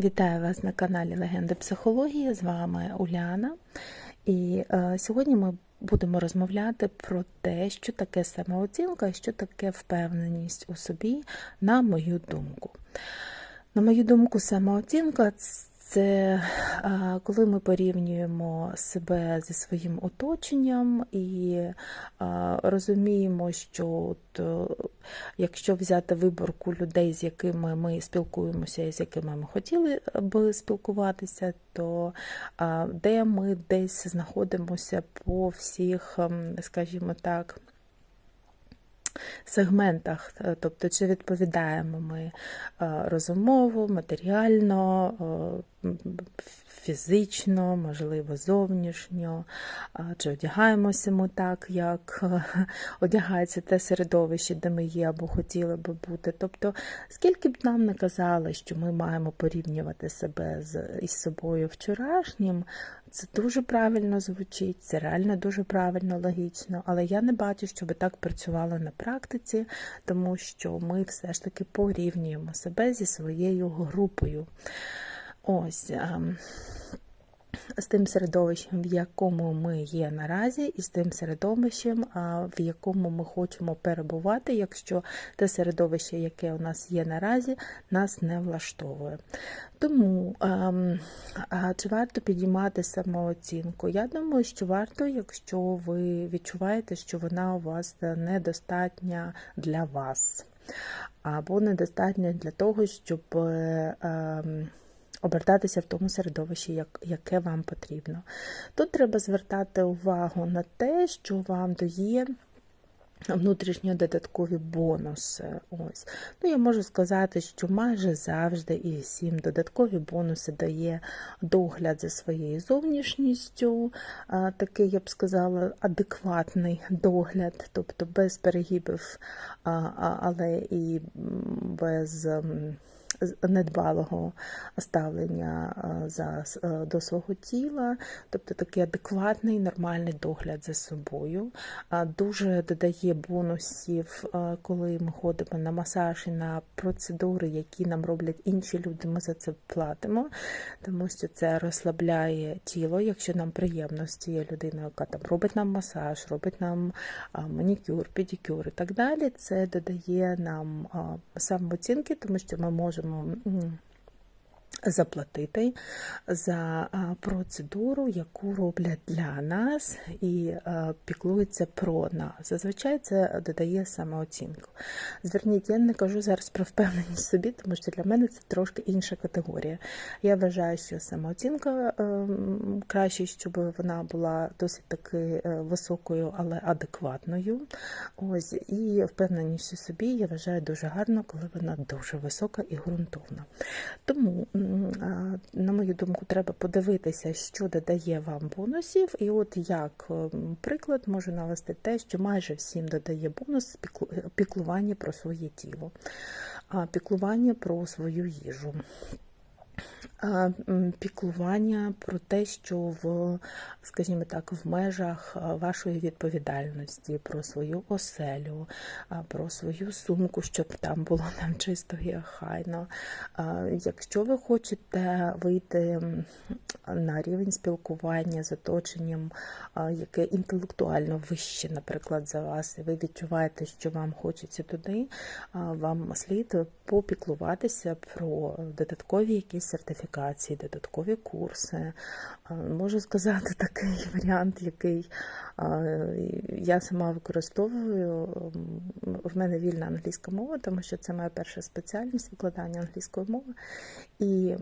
Вітаю вас на каналі Легенди психології. З вами Уляна. І е, сьогодні ми будемо розмовляти про те, що таке самооцінка що таке впевненість у собі, на мою думку. На мою думку, самооцінка це е, коли ми порівнюємо себе зі своїм оточенням і е, розуміємо, що от, якщо взяти виборку людей, з якими ми спілкуємося і з якими ми хотіли би спілкуватися, то де ми десь знаходимося по всіх, ем, скажімо так, сегментах, тобто чи відповідаємо ми розумово, матеріально, фізично, можливо, зовнішньо, чи одягаємося ми так, як одягається те середовище, де ми є або хотіли би бути. Тобто, скільки б нам не казали, що ми маємо порівнювати себе з із собою вчорашнім, це дуже правильно звучить, це реально дуже правильно, логічно, але я не бачу, щоб так працювало на практиці, тому що ми все ж таки порівнюємо себе зі своєю групою. Ось. Ем, з тим середовищем, в якому ми є наразі, і з тим середовищем, в якому ми хочемо перебувати, якщо те середовище, яке у нас є наразі, нас не влаштовує. Тому ем, чи варто підіймати самооцінку? Я думаю, що варто, якщо ви відчуваєте, що вона у вас недостатня для вас, або недостатня для того, щоб. Обертатися в тому середовищі, яке вам потрібно. Тут треба звертати увагу на те, що вам дає. Внутрішньо додаткові бонуси. Ось. Ну, Я можу сказати, що майже завжди і всім додаткові бонуси дає догляд за своєю зовнішністю, такий, я б сказала, адекватний догляд, тобто без перегибів, але і без недбалого ставлення за, до свого тіла, тобто такий адекватний, нормальний догляд за собою. Дуже додає бонусів, коли ми ходимо на масаж і на процедури, які нам роблять інші люди, ми за це платимо, тому що це розслабляє тіло, якщо нам приємно з цією людиною, яка там робить нам масаж, робить нам манікюр, педикюр і так далі. Це додає нам самооцінки, тому що ми можемо можемо заплатити за процедуру, яку роблять для нас і піклуються про нас. Зазвичай це додає самооцінку. Зверніть, я не кажу зараз про впевненість собі, тому що для мене це трошки інша категорія. Я вважаю, що самооцінка ем, краще, щоб вона була досить таки е, високою, але адекватною. Ось І впевненість у собі я вважаю дуже гарно, коли вона дуже висока і ґрунтовна. Тому на мою думку, треба подивитися, що додає вам бонусів. І от як приклад можу навести те, що майже всім додає бонус піклування про своє тіло, піклування про свою їжу піклування про те, що в, скажімо так, в межах вашої відповідальності про свою оселю, про свою сумку, щоб там було нам чисто і хайно. Якщо ви хочете вийти на рівень спілкування з оточенням, яке інтелектуально вище, наприклад, за вас, і ви відчуваєте, що вам хочеться туди, вам слід попіклуватися про додаткові якісь сертифікації, додаткові курси. Можу сказати такий варіант, який я сама використовую. В мене вільна англійська мова, тому що це моя перша спеціальність викладання англійської мови. І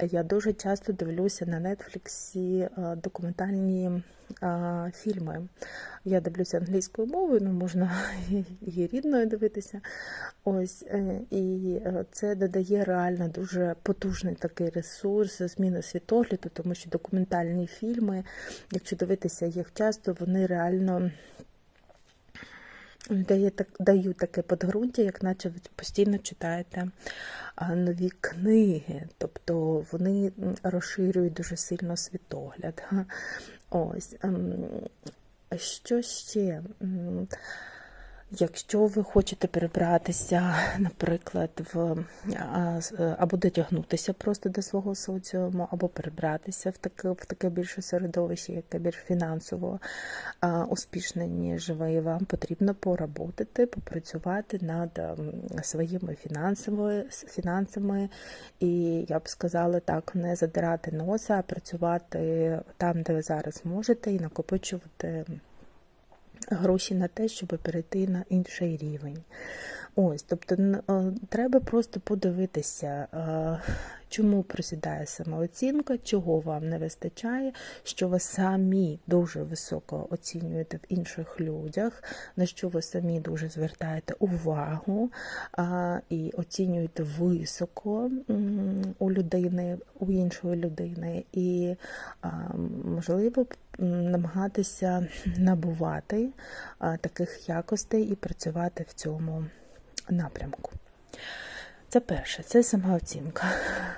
я дуже часто дивлюся на нетфліксі документальні фільми. Я дивлюся англійською мовою, ну можна і рідною дивитися. Ось, е, І е, це додає реально дуже потужний такий ресурс, зміни світогляду, тому що документальні фільми, якщо дивитися їх часто, вони реально. Дають таке подґрунтя, як наче ви постійно читаєте нові книги, тобто вони розширюють дуже сильно світогляд. Ось. Ем, що ще? Якщо ви хочете перебратися, наприклад, в або дотягнутися просто до свого соціуму, або перебратися в таке, в таке більше середовище, яке більш фінансово успішне, ніж ви, вам потрібно поработати, попрацювати над ем, своїми фінансовими, фінансами, і я б сказала так, не задирати носа, а працювати там, де ви зараз можете, і накопичувати гроші на те, щоб перейти на інший рівень. Ось, тобто е, треба просто подивитися, е, чому просідає самооцінка, чого вам не вистачає, що ви самі дуже високо оцінюєте в інших людях, на що ви самі дуже звертаєте увагу і оцінюєте високо у людини, у іншої людини, і можливо намагатися набувати таких якостей і працювати в цьому напрямку. Це перше, це самооцінка.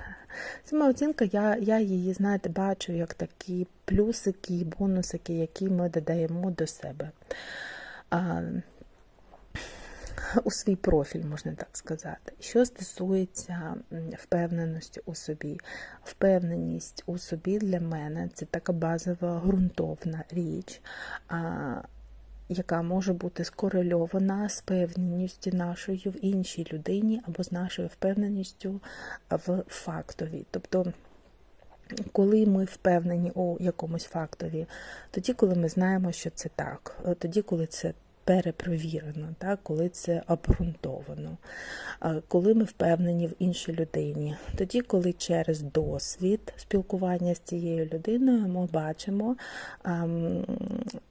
Самооцінка, я, я її, знаєте, бачу як такі плюсики і бонусики, які ми додаємо до себе. А, у свій профіль, можна так сказати. Що стосується впевненості у собі, впевненість у собі для мене це така базова ґрунтовна річ. А, яка може бути скорельована з певненістю нашою в іншій людині або з нашою впевненістю в фактові. Тобто, коли ми впевнені у якомусь фактові, тоді, коли ми знаємо, що це так, тоді, коли це перепровірено, так, коли це обґрунтовано, коли ми впевнені в іншій людині, тоді, коли через досвід спілкування з цією людиною ми бачимо,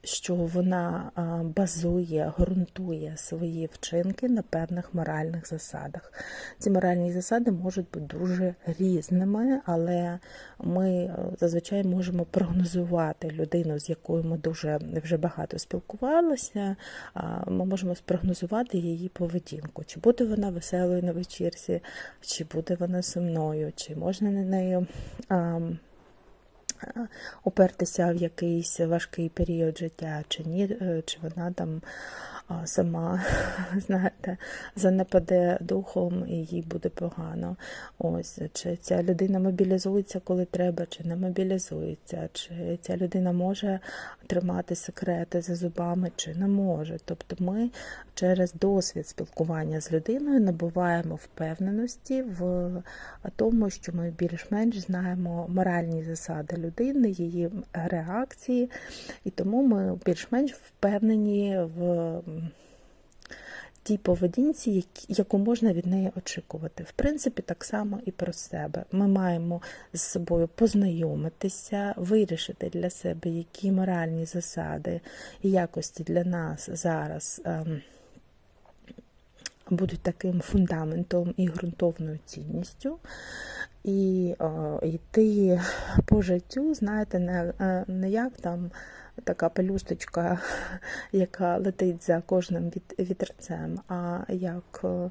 що вона базує, ґрунтує свої вчинки на певних моральних засадах. Ці моральні засади можуть бути дуже різними, але ми е, зазвичай можемо прогнозувати людину, з якою ми дуже вже багато спілкувалися. Ми можемо спрогнозувати її поведінку, чи буде вона веселою на вечірці, чи буде вона сумною, чи можна на нею. Опертися в якийсь важкий період життя, чи ні, е, чи вона там сама, знаєте, занепаде духом і їй буде погано. Ось, чи ця людина мобілізується, коли треба, чи не мобілізується, чи ця людина може тримати секрети за зубами, чи не може. Тобто ми через досвід спілкування з людиною набуваємо впевненості в тому, що ми більш-менш знаємо моральні засади людини, її реакції, і тому ми більш-менш впевнені в тій поведінці, яку можна від неї очікувати. В принципі, так само і про себе. Ми маємо з собою познайомитися, вирішити для себе, які моральні засади і якості для нас зараз. ем, Будуть таким фундаментом і ґрунтовною цінністю, і е, йти по життю, знаєте, не, е, не як там така пелюсточка, яка летить за кожним вітерцем, а як е,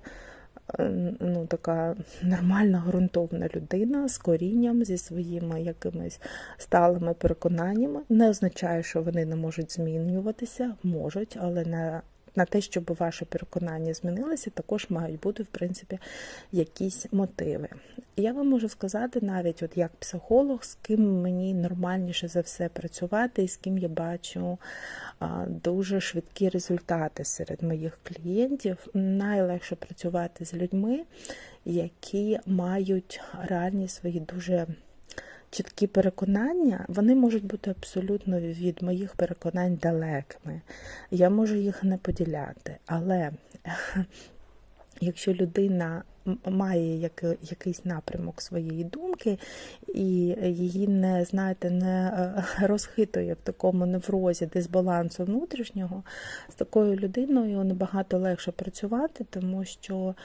ну, така нормальна ґрунтовна людина з корінням, зі своїми якимись сталими переконаннями. Не означає, що вони не можуть змінюватися, можуть, але не на те, щоб ваші переконання змінилися, також мають бути, в принципі, якісь мотиви. Я вам можу сказати, навіть от як психолог, з ким мені нормальніше за все працювати, і з ким я бачу дуже швидкі результати серед моїх клієнтів. Найлегше працювати з людьми, які мають реальні свої дуже чіткі переконання, вони можуть бути абсолютно від моїх переконань далекими. Я можу їх не поділяти, але якщо людина має яки- якийсь напрямок своєї думки, і її не, знаєте, не е, розхитує в такому неврозі дисбалансу внутрішнього, з такою людиною набагато легше працювати, тому що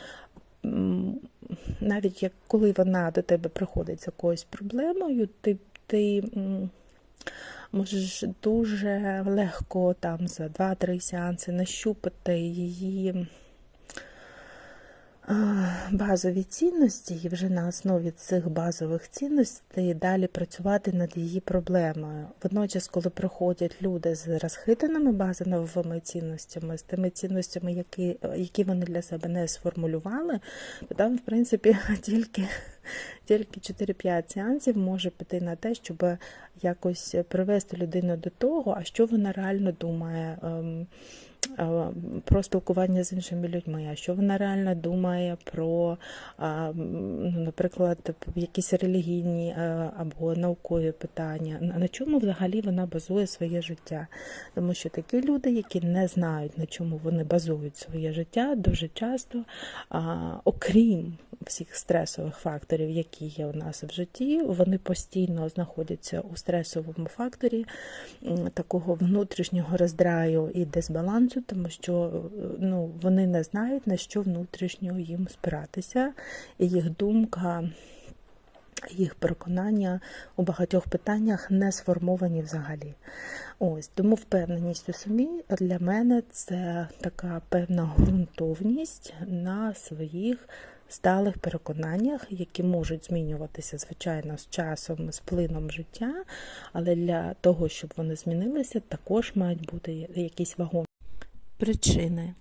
навіть як коли вона до тебе приходить з якоюсь проблемою, ти, ти можеш дуже легко там за 2-3 сеанси нащупати її базові цінності, і вже на основі цих базових цінностей далі працювати над її проблемою. Водночас, коли приходять люди з розхитаними базовими цінностями, з тими цінностями, які, які вони для себе не сформулювали, то там, в принципі, тільки, тільки 4-5 сеансів може піти на те, щоб якось привести людину до того, а що вона реально думає. ем, е, Про спілкування з іншими людьми, а що вона реально думає про, м, ну, наприклад, якісь релігійні е, або наукові питання, на чому взагалі вона базує своє життя. Тому що такі люди, які не знають, на чому вони базують своє життя, дуже часто, окрім всіх стресових факторів, які є у нас в житті, вони постійно знаходяться у стресовому факторі такого внутрішнього роздраю і дисбалансу, тому що е, ну, вони не знають, на що внутрішньо їм спиратися, і їх думка. Їх переконання у багатьох питаннях не сформовані взагалі. Ось тому впевненість у собі для мене це така певна ґрунтовність на своїх сталих переконаннях, які можуть змінюватися, звичайно, з часом, з плином життя, але для того, щоб вони змінилися, також мають бути якісь вагомі причини.